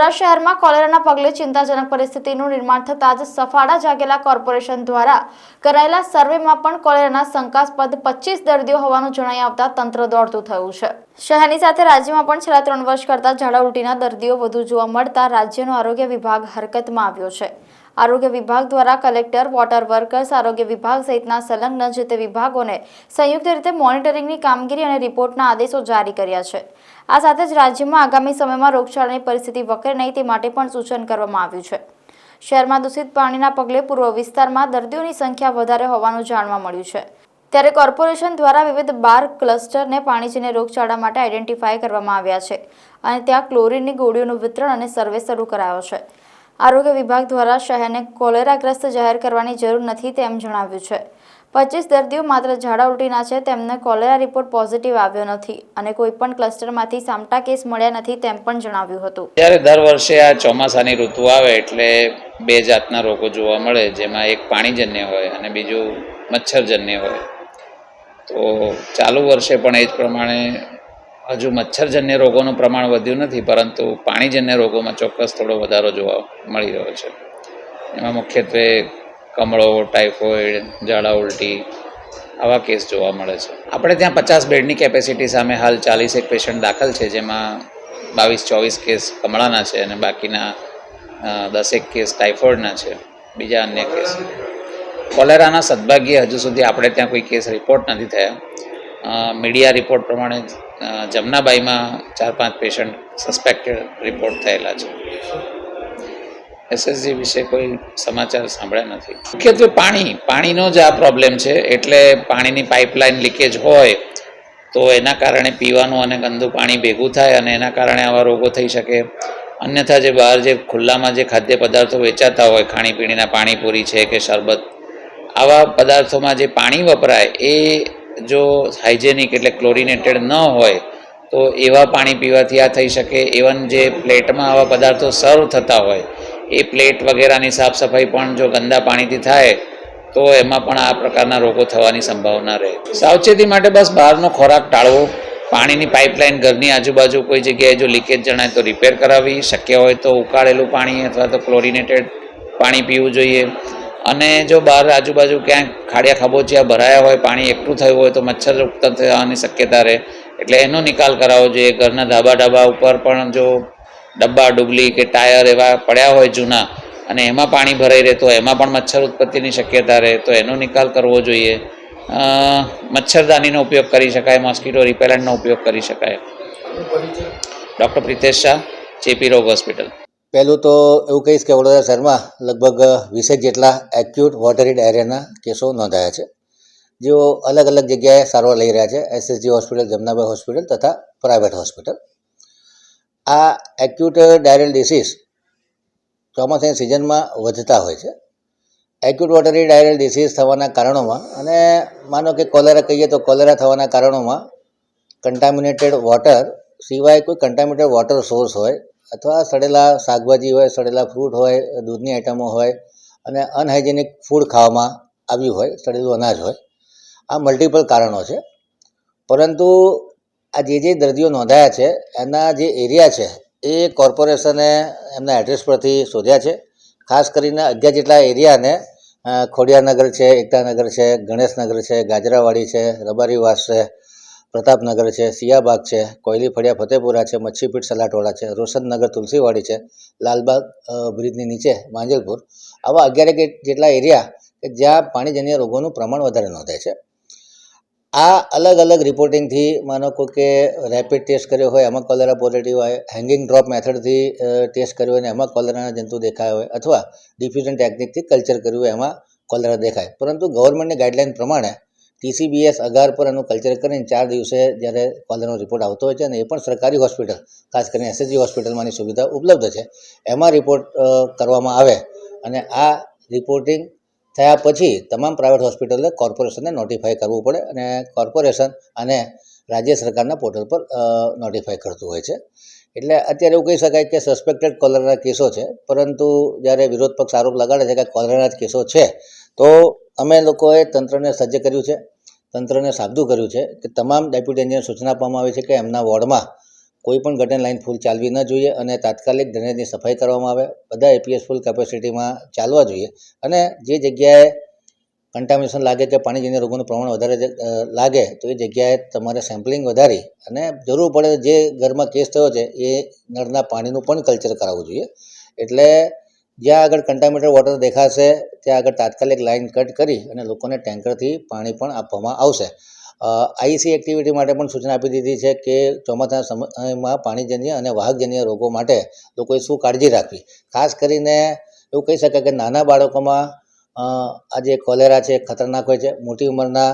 વડોદરા શહેરમાં કોલેરાના પગલે ચિંતાજનક પરિસ્થિતિનું નિર્માણ થતાં જ સફાળા જાગેલા કોર્પોરેશન દ્વારા કરાયેલા સર્વેમાં પણ કોલેરાના શંકાસ્પદ પચીસ દર્દીઓ હોવાનું જણાઈ આવતા તંત્ર દોડતું થયું છે. શહેરની સાથે રાજ્યમાં પણ છેલ્લા ત્રણ વર્ષ કરતાં ઝાડા ઉલટીના દર્દીઓ વધુ જોવા મળતા રાજ્યનો આરોગ્ય વિભાગ હરકતમાં આવ્યો છે. આરોગ્ય વિભાગ દ્વારા કલેક્ટર વોટર વર્કર્સ આરોગ્ય વિભાગ સહિતના સંલગ્ન જે તે વિભાગોને સંયુક્ત રીતે મોનિટરિંગની કામગીરી અને રિપોર્ટના આદેશો જારી કર્યા છે. આ સાથે જ રાજ્યમાં આગામી સમયમાં રોગચાળાની પરિસ્થિતિ વકરે નહીં તે માટે પણ સૂચન કરવામાં આવ્યું છે. શહેરમાં દૂષિત પાણીના પગલે પૂર્વ વિસ્તારમાં દર્દીઓની સંખ્યા વધારે હોવાનું જાણવા મળ્યું છે. ત્યારે કોર્પોરેશન દ્વારા વિવિધ બાર ક્લસ્ટરને પાણીજીને રોગચાળા માટે આઈડેન્ટિફાય કરવામાં આવ્યા છે અને ત્યાં ક્લોરીનની ગોળીઓનું વિતરણ અને સર્વે શરૂ કરાયો છે. આરોગ્ય વિભાગ દ્વારા શહેરને કોલેરાગ્રસ્ત જાહેર કરવાની જરૂર નથી તેમ જણાવ્યું છે. પચીસ દર્દીઓ માત્ર ઝાડા ઉલટીના છે, તેમને કોલેરા રિપોર્ટ પોઝિટિવ આવ્યો નથી અને કોઈ પણ ક્લસ્ટરમાંથી સામટા કેસ મળ્યા નથી તેમ પણ જણાવ્યું હતું. ત્યારે દર વર્ષે આ ચોમાસાની ઋતુ આવે એટલે બે જાતના રોગો જોવા મળે, જેમાં એક પાણીજન્ય હોય અને બીજું મચ્છરજન્ય હોય. તો ચાલુ વર્ષે પણ એ જ પ્રમાણે હજુ મચ્છરજન્ય રોગોનું પ્રમાણ વધ્યું નથી, પરંતુ પાણીજન્ય રોગોમાં ચોક્કસ થોડો વધારો જોવા મળી રહ્યો છે. એમાં મુખ્યત્વે કમળો, ટાઇફોઇડ, ઝાડા ઉલટી આવા કેસ જોવા મળે છે. આપણે ત્યાં પચાસ બેડની કેપેસિટી સામે હાલ ચાલીસેક પેશન્ટ દાખલ છે, જેમાં બાવીસ, ચોવીસ કેસ કમળાના છે અને બાકીના દસેક કેસ ટાઇફોઇડના છે, બીજા અન્ય કેસ. કોલેરાના સદભાગ્યે હજુ સુધી આપણે ત્યાં કોઈ કેસ રિપોર્ટ નથી થયા. મીડિયા રિપોર્ટ પ્રમાણે જમનાબાઈમાં ચાર પાંચ પેશન્ટ સસ્પેક્ટેડ રિપોર્ટ થયેલા છે. એસએસજી વિશે કોઈ સમાચાર સાંભળ્યા નથી. મુખ્યત્વે પાણી, પાણીનો જ આ પ્રોબ્લેમ છે. એટલે પાણીની પાઇપલાઇન લીકેજ હોય, તો એના કારણે પીવાનું અને ગંદુ પાણી ભેગું થાય અને એના કારણે આવા રોગો થઈ શકે. અન્યથા જે બહાર જે ખુલ્લામાં જે ખાદ્ય પદાર્થો વેચાતા હોય, ખાણીપીણીના પાણીપુરી છે કે શરબત, આવા પદાર્થોમાં જે પાણી વપરાય, એ જો હાઇજેનિક એટલે ક્લોરિનેટેડ ન હોય, તો એવા પાણી પીવાથી આ થઈ શકે. ઇવન જે પ્લેટમાં આવા પદાર્થો સર્વ થતા હોય, એ પ્લેટ વગેરેની સાફ સફાઈ પણ જો ગંદા પાણીથી થાય, તો એમાં પણ આ પ્રકારના રોગો થવાની સંભાવના રહે. સાવચેતી માટે બસ બહારનો ખોરાક ટાળવો. પાણીની પાઇપલાઇન ઘરની આજુબાજુ કોઈ જગ્યાએ જો લીકેજ જણાય તો રિપેર કરાવી શક્ય હોય તો ઉકાળેલું પાણી અથવા તો ક્લોરિનેટેડ પાણી પીવું જોઈએ. અને જો બહાર આજુબાજુ ક્યાંક ખાડિયા ખાબોચિયા ભરાયા હોય, પાણી એકઠું થયું હોય, તો મચ્છર ઉત્પન્ન થવાની શક્યતા રહે. એટલે એનો નિકાલ કરાવવો જોઈએ. ઘરના ધાબા ડાબા ઉપર પણ જો ડબ્બા ડુબલી કે ટાયર એવા પડ્યા હોય જૂના, અને એમાં પાણી ભરાઈ રહે, તો એમાં પણ મચ્છર ઉત્પત્તિની શક્યતા રહે. તો એનો નિકાલ કરવો જોઈએ. મચ્છરદાનીનો ઉપયોગ કરી શકાય, મોસ્કીટો રિપેલન્ટનો ઉપયોગ કરી શકાય. ડૉક્ટર પ્રિતેશ શાહ ચેપી રોગ હોસ્પિટલ. પહેલું તો એવું કહીશ કે વડોદરા શહેરમાં લગભગ વીસેક જેટલા એક્યુટ વોટરી ડાયરિયાના કેસો નોંધાયા છે. જેઓ અલગ અલગ જગ્યાએ સારવાર લઈ રહ્યા છે એસએસજી હોસ્પિટલ જમનાબાઈ હોસ્પિટલ તથા પ્રાઇવેટ હોસ્પિટલ આ એક્યુટ ડાયરિયલ ડિસીઝ ચોમાસાની સિઝનમાં વધતા હોય છે. એક્યુટ વોટરી ડાયરિયલ ડિસીઝ થવાના કારણોમાં અને માનો કે કોલેરા કહીએ તો કોલેરા થવાના કારણોમાં કન્ટામિનેટેડ વોટર સિવાય કોઈ કન્ટામિનેટેડ વોટર સોર્સ હોય અથવા સડેલા શાકભાજી હોય, સડેલા ફ્રૂટ હોય, દૂધની આઇટમો હોય અને અનહાઇજેનિક ફૂડ ખાવામાં આવ્યું હોય, સડેલું અનાજ હોય, આ મલ્ટિપલ કારણો છે. પરંતુ આ જે જે દર્દીઓ નોંધાયા છે, એના જે એરિયા છે, એ કોર્પોરેશને એમના એડ્રેસ પરથી શોધ્યા છે. ખાસ કરીને અગિયાર જેટલા એરિયાને ખોડિયાનગર છે, એકતાનગર છે, ગણેશનગર છે, ગાજરાવાડી છે રબારીવાસ છે પ્રતાપનગર છે સિયાબાગ છે, કોયલી ફળિયા, ફતેપુરા છે, મચ્છીપીઠ સલાટવાડા છે, રોશનનગર, તુલસીવાડી છે, લાલબાગ બ્રિજની નીચે માંજલપુર. આવા અગિયાર એક જેટલા એરિયા કે જ્યાં પાણીજન્ય રોગોનું પ્રમાણ વધારે નોંધાય છે. આ અલગ અલગ રિપોર્ટિંગથી માનો કોઈ કે રેપિડ ટેસ્ટ કર્યો હોય, એમાં કોલેરા પોઝિટિવ હોય હેંગિંગ ડ્રોપ મેથડથી ટેસ્ટ કર્યો હોય અને એમાં કોલેરાના જંતુ દેખાયા હોય અથવા ડિફ્યુઝન ટેકનિકથી કલ્ચર કર્યું હોય એમાં કોલેરા દેખાય. પરંતુ ગવર્મેન્ટની ગાઈડલાઇન પ્રમાણે ટીસીબીએસ અઘાર પર એનું કલ્ચર કરીને ચાર દિવસે જ્યારે કોલેરાનો રિપોર્ટ આવતો હોય છે અને એ પણ સરકારી હોસ્પિટલ ખાસ કરીને એસએસજી હોસ્પિટલમાંની સુવિધા ઉપલબ્ધ છે. એમાં રિપોર્ટ કરવામાં આવે અને આ રિપોર્ટિંગ થયા પછી તમામ પ્રાઇવેટ હોસ્પિટલે કોર્પોરેશનને નોટિફાય કરવું પડે અને કોર્પોરેશન અને રાજ્ય સરકારના પોર્ટલ પર નોટિફાય કરતું હોય છે. એટલે અત્યારે એવું કહી શકાય કે સસ્પેક્ટેડ કોલેરાના કેસો છે, પરંતુ જ્યારે વિરોધ પક્ષ આરોપ લગાડે છે કે કોલેરાના જ કેસો છે, તો અમે લોકોએ તંત્રને સજ્જ કર્યું છે, તંત્રને સાબદું કર્યું છે કે તમામ ડેપ્યુટી એન્જિનિયર સૂચના આપવામાં આવી છે કે એમના વોર્ડમાં કોઈ પણ ગટર લાઇન ફૂલ ચાલવી ન જોઈએ અને તાત્કાલિક ડ્રેનેજની સફાઈ કરવામાં આવે, બધા એપીએસ ફૂલ કેપેસિટીમાં ચાલવા જોઈએ અને જે જગ્યાએ કન્ટામિનેશન લાગે કે પાણીજન્ય રોગોનું પ્રમાણ વધારે લાગે તો એ જગ્યાએ તમારે સેમ્પલિંગ વધારી અને જરૂર પડે જે ઘરમાં કેસ થયો છે એ નળના પાણીનું પણ કલ્ચર કરાવવું જોઈએ. એટલે જ્યાં આગળ કન્ટામિનેટેડ વોટર દેખાશે, ત્યાં આગળ તાત્કાલિક લાઇન કટ કરી અને લોકોને ટેન્કરથી પાણી પણ આપવામાં આવશે. આઈસી એક્ટિવિટી માટે પણ સૂચના આપી દીધી છે કે ચોમાસાના સમયમાં પાણીજન્ય અને વાહકજન્ય રોગો માટે લોકોએ શું કાળજી રાખવી? ખાસ કરીને એવું કહી શકાય કે નાના બાળકોમાં આ જે કોલેરા છે ખતરનાક હોય છે. મોટી ઉંમરના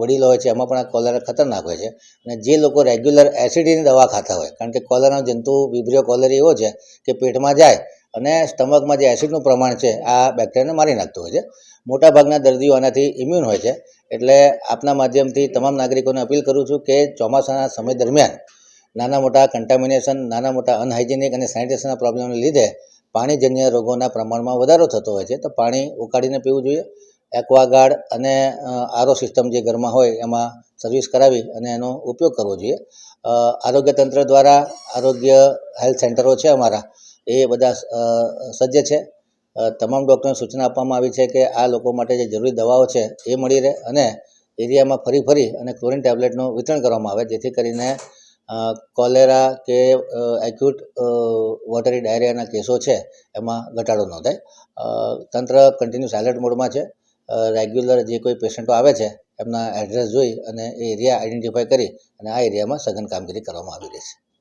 વડીલો હોય છે, એમાં પણ આ કોલેરા ખતરનાક હોય છે. અને જે લોકો રેગ્યુલર એસિડની દવા ખાતા હોય, કારણ કે કોલેરાનો જંતુ વિબ્રિયો કોલેરી એવો છે કે પેટમાં જાય અને સ્ટમકમાં જે એસિડનું પ્રમાણ છે, આ બેક્ટેરિયાને મારી નાખતું હોય છે. મોટાભાગના દર્દીઓ આનાથી ઇમ્યુન હોય છે. એટલે આપના માધ્યમથી તમામ નાગરિકોને અપીલ કરું છું કે ચોમાસાના સમય દરમિયાન નાના મોટા કન્ટામિનેશન નાના મોટા અનહાઇજેનિક અને સેનિટેશનના પ્રોબ્લેમને લીધે પાણીજન્ય રોગોના પ્રમાણમાં વધારો થતો હોય છે, તો પાણી ઉકાળીને પીવું જોઈએ. એક્વાગાર્ડ અને આરો સિસ્ટમ જે ઘરમાં હોય, એમાં સર્વિસ કરાવી અને એનો ઉપયોગ કરવો જોઈએ. આરોગ્ય તંત્ર દ્વારા આરોગ્ય હેલ્થ સેન્ટરો છે અમારા, એ બધા સજ્જ છે. તમામ ડૉક્ટરને સૂચના આપવામાં આવી છે કે આ લોકો માટે જે જરૂરી દવાઓ છે, એ મળી રહે અને એરિયામાં ફરી ફરી અને ક્લોરિન ટેબ્લેટનું વિતરણ કરવામાં આવે, જેથી કરીને કોલેરા કે એક્યુટ વોટરી ડાયરિયાના કેસો છે, એમાં ઘટાડો નોંધાય. તંત્ર કન્ટિન્યુઅસ એલર્ટ મોડમાં છે. રેગ્યુલર જે કોઈ પેશન્ટો આવે છે, એમના એડ્રેસ જોઈ અને એ એરિયા આઈડેન્ટિફાય કરી અને આ એરિયામાં સઘન કામગીરી કરવામાં આવી રહી છે.